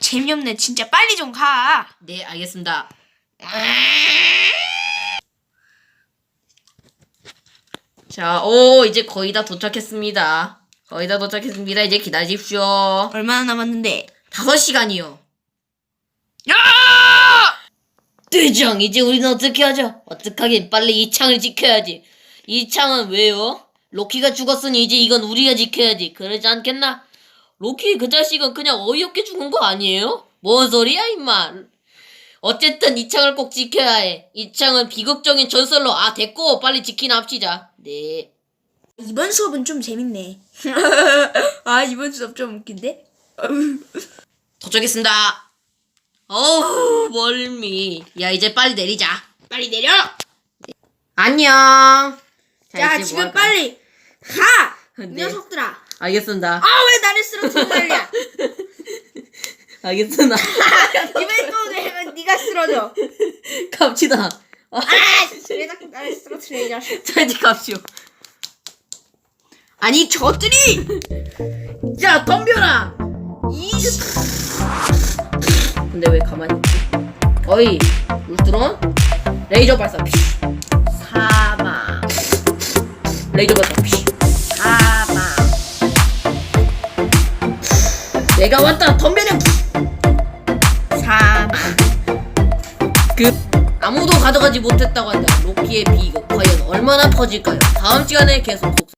재미없네. 진짜 빨리 좀 가. 네, 알겠습니다. 자, 오, 이제 거의 다 도착했습니다. 거의 다 도착했습니다. 이제 기다리십시오. 얼마나 남았는데? 다섯 시간이요. 야! 대장, 이제 우리는 어떻게 하죠? 어떡하긴 빨리 이 창을 지켜야지. 이 창은 왜요? 로키가 죽었으니 이제 이건 우리가 지켜야지. 그러지 않겠나? 로키 그 자식은 그냥 어이없게 죽은 거 아니에요? 뭔 소리야, 임마. 어쨌든 이 창을 꼭 지켜야 해. 이 창은 비극적인 전설로, 아, 됐고, 빨리 지키나 합시다. 네. 이번 수업은 좀 재밌네. 아 이번 수업 좀 웃긴데? 도착했습니다. 어우, 멀미. 야, 이제 빨리 내리자. 빨리 내려. 안녕. 자 이제 지금 뭐 할까? 빨리 가. 이 네. 녀석들아. 알겠습니다. 아 왜 나를 말이야? 알겠습니다. 이번에 또 내면 네가 쓰러져. 갑시다. 아, 왜 자꾸 나를 쓰러뜨려 이 자식? 자, 이제 갑시오. 아니 저들이 야, 덤벼라! 이 근데 왜 가만히 있지? 어이, 울트론? 레이저 발사, 피. 사망 레이저 발사, 피. 내가 왔다, 덤벼렴! 사망 그, 아무도 가져가지 못했다고 한다. 로키의 비극, 과연 얼마나 퍼질까요? 다음 시간에 계속 속삭